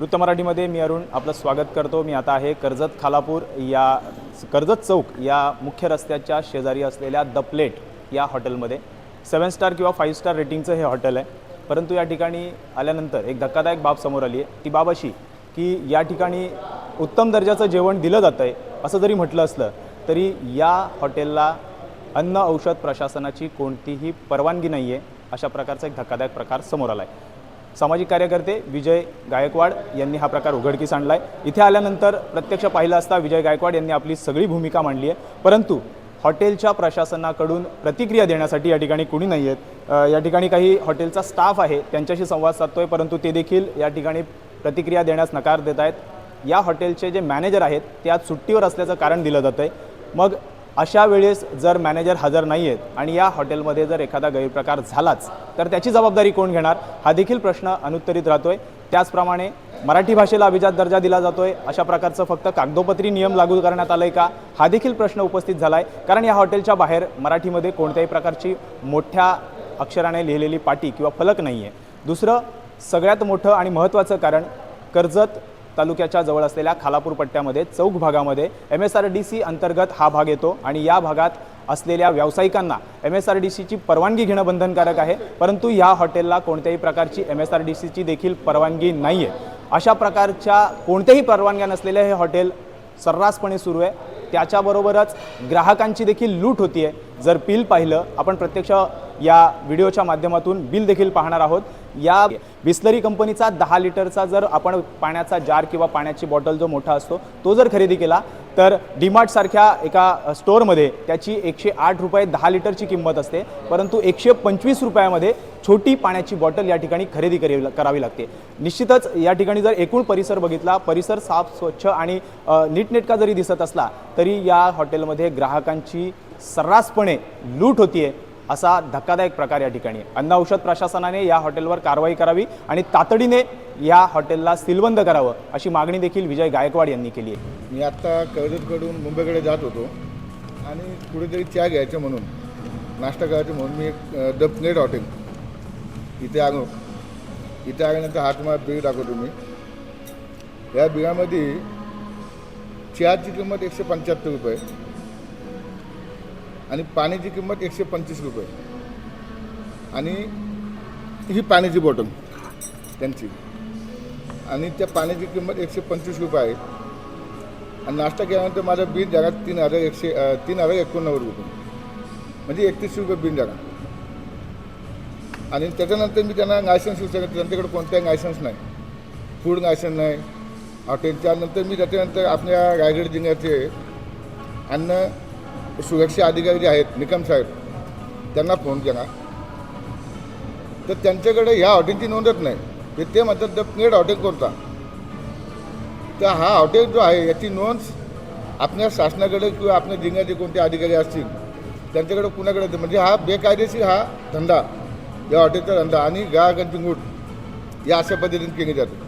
वृत्त मराठीमध्ये मी अरुण आपलं स्वागत करतो. मी आता आहे कर्जत खालापूर या कर्जत चौक या मुख्य रस्त्याच्या शेजारी असलेल्या द प्लेट या हॉटेलमध्ये. सेवन स्टार किंवा फाईव्ह स्टार रेटिंगचं हे हॉटेल आहे. परंतु या ठिकाणी आल्यानंतर एक धक्कादायक बाब समोर आली आहे. ती बाब अशी की या ठिकाणी उत्तम दर्जाचं जेवण दिलं जातं आहे असं जरी म्हटलं असलं तरी या हॉटेलला अन्न औषध प्रशासनाची कोणतीही परवानगी नाही आहे अशा प्रकारचा एक धक्कादायक प्रकार समोर आला आहे सामाजिक कार्यकर्ते विजय गायकवाड यांनी हा प्रकार उघडकीस आणला आहे इथे आल्यानंतर प्रत्यक्ष पाहिलं असता विजय गायकवाड यांनी आपली सगळी भूमिका मांडली आहे. परंतु हॉटेलच्या प्रशासनाकडून प्रतिक्रिया देण्यासाठी या ठिकाणी कुणी नाही आहेत. या ठिकाणी काही हॉटेलचा स्टाफ आहे त्यांच्याशी संवाद साधतोय परंतु ते देखील या ठिकाणी प्रतिक्रिया देण्यास नकार देत आहेत. या हॉटेलचे जे मॅनेजर आहेत ते आज सुट्टीवर असल्याचं कारण दिलं जातं आहे मग अशा वेळेस जर मॅनेजर हजर नाही आहेत आणि या हॉटेलमध्ये जर एखादा गैरप्रकार झालाच तर त्याची जबाबदारी कोण घेणार? हा देखील प्रश्न अनुत्तरित राहतोय. त्याचप्रमाणे मराठी भाषेला अभिजात दर्जा दिला जातोय. अशा प्रकारचं फक्त कागदोपत्री नियम लागू करण्यात आलंय का? हा देखील प्रश्न उपस्थित झालाय. कारण या हॉटेलच्या बाहेर मराठीमध्ये कोणत्याही प्रकारची मोठ्या अक्षराने लिहिलेली पाटी किंवा फलक नाही आहे दुसरं सगळ्यात मोठं आणि महत्त्वाचं कारण कर्जत तालुक्याच्या जवळ असलेल्या खालापूर पट्ट्यामध्ये चौक भागामध्ये M S R D C अंतर्गत हा भाग येतो आणि या भागात असलेल्या व्यावसायिकांना एम एस आर डी सीची परवानगी घेणं बंधनकारक आहे. परंतु या हॉटेलला कोणत्याही प्रकारची एम एस आर डी सीची देखील परवानगी नाही आहे अशा प्रकारच्या कोणत्याही परवानग्या नसलेले हे हॉटेल सर्रासपणे सुरू आहे. त्याच्याबरोबरच ग्राहकांची देखील लूट होती आहे जर बिल पाहिलं आपण प्रत्यक्ष या व्हिडिओच्या माध्यमातून बिल देखील पाहणार आहोत. या बिस्लरी कंपनीचा दहा लिटरचा जर आपण पाण्याचा जार किंवा पाण्याची बॉटल जो मोठा असतो तो जर खरेदी केला तर डीमार्टसारख्या एका स्टोअरमध्ये त्याची एकशे आठ रुपये दहा लिटरची किंमत असते. परंतु एकशे पंचवीस रुपयामध्ये छोटी पाण्याची बॉटल या ठिकाणी खरेदी करावी करावी लागते. निश्चितच या ठिकाणी जर एकूण परिसर बघितला परिसर साफ स्वच्छ आणि नीटनेटका जरी दिसत असला तरी या हॉटेलमध्ये ग्राहकांची सर्रासपणे लूट होतीये. असा धक्कादायक प्रकार या ठिकाणी. अन्न औषध प्रशासनाने या हॉटेलवर कारवाई करावी आणि तातडीने या हॉटेलला सीलबंद करावं अशी मागणी देखील विजय गायकवाड यांनी केली आहे. मी आत्ता कर्जतकडून मुंबईकडे जात होतो आणि कुठेतरी चहा घ्यायचं म्हणून नाश्ता करायचं म्हणून मी एक दपनेट द प्लेट हॉटेल इथे आलो इथे आल्यानंतर हा बिळ दाखवतो मी. या बिळामध्ये चहाची किंमत एकशे पंच्याहत्तर रुपये आणि पाण्याची किंमत एकशे पंचवीस रुपये. आणि ही पाण्याची बॉटल त्यांची. आणि त्या पाण्याची किंमत एकशे पंचवीस रुपये आहे. आणि नाश्ता केल्यानंतर माझं बिल जागा तीन हजार एकशे तीन हजार एकोणनव्वद रुपये. म्हणजे एकतीस रुपये बिल जागा. आणि त्याच्यानंतर मी त्यांना लायसन्स विचारलं त्यांच्याकडे कोणताही लायसन्स नाही. फूड लायसन्स नाही. हॉटेलच्या नंतर मी त्याच्यानंतर आपल्या रायगड जिल्ह्याचे अन्न सुरक्षा अधिकारी जे आहेत निकम साहेब त्यांना फोन केला. तर त्यांच्याकडे ह्या हॉटेलची नोंदच नाही. ते ते म्हणतात द प्लेट हॉटेल कोणता तर हा हॉटेल जो आहे याची नोंद आपल्या शासनाकडे किंवा आपल्या जिल्ह्याचे कोणते अधिकारी असतील त्यांच्याकडे कुणाकडे म्हणजे हा बेकायदेशीर हा धंदा या हॉटेलचा धंदा आणि ग्राहकांची गुट या अशा पद्धतीने केली जाते.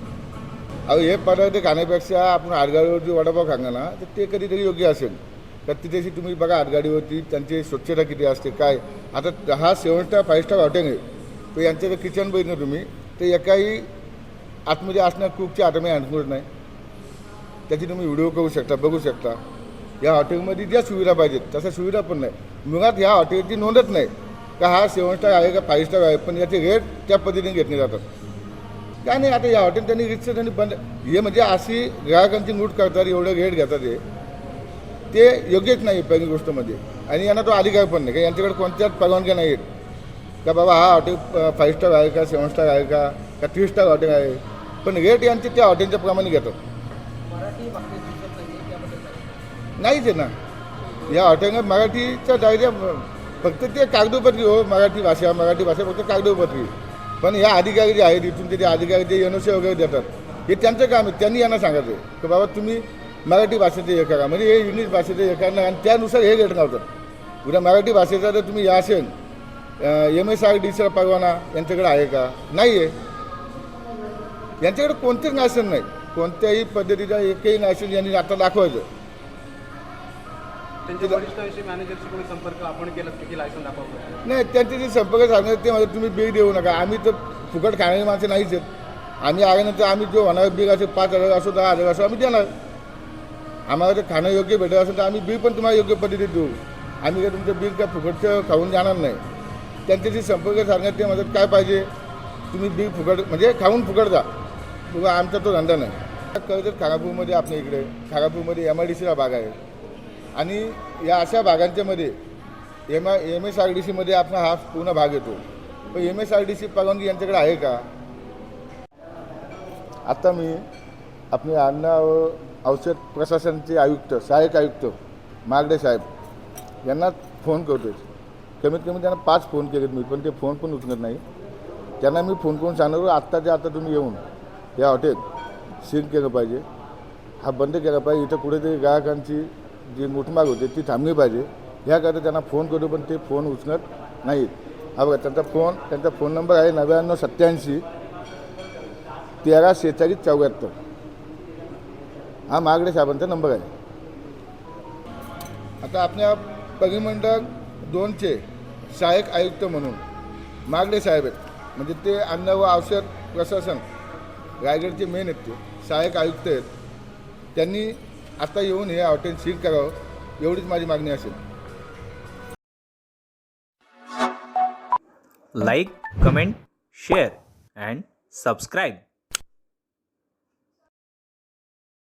अहो हे पदार्थ खाण्यापेक्षा आपण आडगाडीवरती वडापाव खाणार ना तर ते कधीतरी योग्य असेल. तर तुम्ही बघा आडगाडीवरती त्यांची स्वच्छता किती असते काय? आता हा seven star five star hotel आहे. तर यांचं जर किचन बघितलं तुम्ही तर एकाही आतमध्ये असणार कुकची हातामध्ये अनुकूल नाही. त्याची तुम्ही व्हिडिओ करू शकता बघू शकता. या हॉटेलमध्ये ज्या सुविधा पाहिजेत तशा सुविधा पण नाही. मुळात ह्या हॉटेलची नोंदच नाही. का हा सेवन स्टार आहे का फाईव्ह स्टार आहे पण याचे रेट त्या पद्धतीने घेतले जातात. काय नाही आता या हॉटेल त्यांनी रिक्षा त्यांनी बंद हे म्हणजे अशी ग्राहकांची लूट करतात एवढं रेट घेतात हे. ते योग्यच नाही पहिली गोष्टमध्ये. आणि यांना तो अधिकार पण नाही. का यांच्याकडे कोणत्याच परवानग्या नाही आहेत का बाबा हा हॉटेल फाईव्ह स्टार आहे का सेवन स्टार आहे का का थ्री स्टार हॉटेल आहे. पण रेट यांचे त्या हॉटेलच्या प्रमाणे घेतात. नाहीच आहे ना. या हॉटेलमध्ये मराठीच्या जायच्या फक्त ते कागदोपत्री हो मराठी भाषा मराठी भाषा फक्त कागदोपत्री. पण या अधिकारी जे आहेत इथून ते अधिकारी जे एन वगैरे देतात हे त्यांचं काम आहे. त्यांनी यांना सांगायचं की बाबा तुम्ही मराठी भाषेचे हे करा. म्हणजे हे इंग्लिश भाषेचे हे करणार आणि त्यानुसार हे रेट लावतात उद्या मराठी भाषेचा जर तुम्ही या असेल एम एस आर डी सीचा परवाना यांच्याकडे आहे का? नाही आहे यांच्याकडे कोणतेच लायसन नाही. कोणत्याही पद्धतीचा एकही लायसन यांनी आता दाखवायचं. नाही त्यांचे जे संपर्क साधणार ते म्हणजे तुम्ही बिल देऊ नका. आम्ही तर फुकट खाणारी माणसं नाहीच आहेत. आम्ही आल्यानंतर आम्ही जो होणार बिल असेल पाच हजार असो दहा हजार असो आम्ही देणार. आम्हाला ते खाणं योग्य भेटत असेल तर आम्ही बिल पण तुम्हाला योग्य पद्धतीत देऊ. आम्ही काय तुमचं बिल काय फुकटचं खाऊन जाणार नाही. त्यांच्याशी संपर्क साधण्यात ते मदत काय पाहिजे? तुम्ही बिल फुकट म्हणजे खाऊन फुकट जा. किंवा आमचा तो धंदा नाही. कर्जत खागापूरमध्ये आपल्या इकडे खागापूरमध्ये एम आय डी सीला भाग आहे. आणि या अशा भागांच्यामध्ये M I M S R D सीमध्ये आपला हा पूर्ण भाग येतो. पण M S R D C परवानगी यांच्याकडे आहे का? आता मी आपले अन्न औषध प्रशासनचे आयुक्त सहाय्यक आयुक्त मागडे साहेब यांना फोन करतो कमीत कमी त्यांना पाच फोन केलेत मी पण ते फोन पण उचलत नाही. त्यांना मी फोन करून सांगणार आत्ताच्या आता तुम्ही येऊन या हॉटेल सील केलं पाहिजे. हा बंद केला पाहिजे इथं कुठेतरी ग्राहकांची जी मुठमाग होते ती थांबली पाहिजे. ह्याकरता त्यांना फोन करतो पण ते फोन उचलत नाहीत. हा बघा त्यांचा फोन त्यांचा फोन नंबर आहे नव्याण्णव सत्याऐंशी तेरा शेहेचाळीस चौऱ्याहत्तर. हा महागडे साहेबांचा नंबर आहे. आता आपल्या परिमंडळ दोनचे सहाय्यक आयुक्त म्हणून मागडे साहेब आहेत. म्हणजे ते अन्न व औषध प्रशासन रायगडचे मेन आहेत ते सहाय्यक आयुक्त आहेत. त्यांनी आता येऊन हे हॉटेल सील करावं एवढीच माझी मागणी असेल. Like comment share and subscribe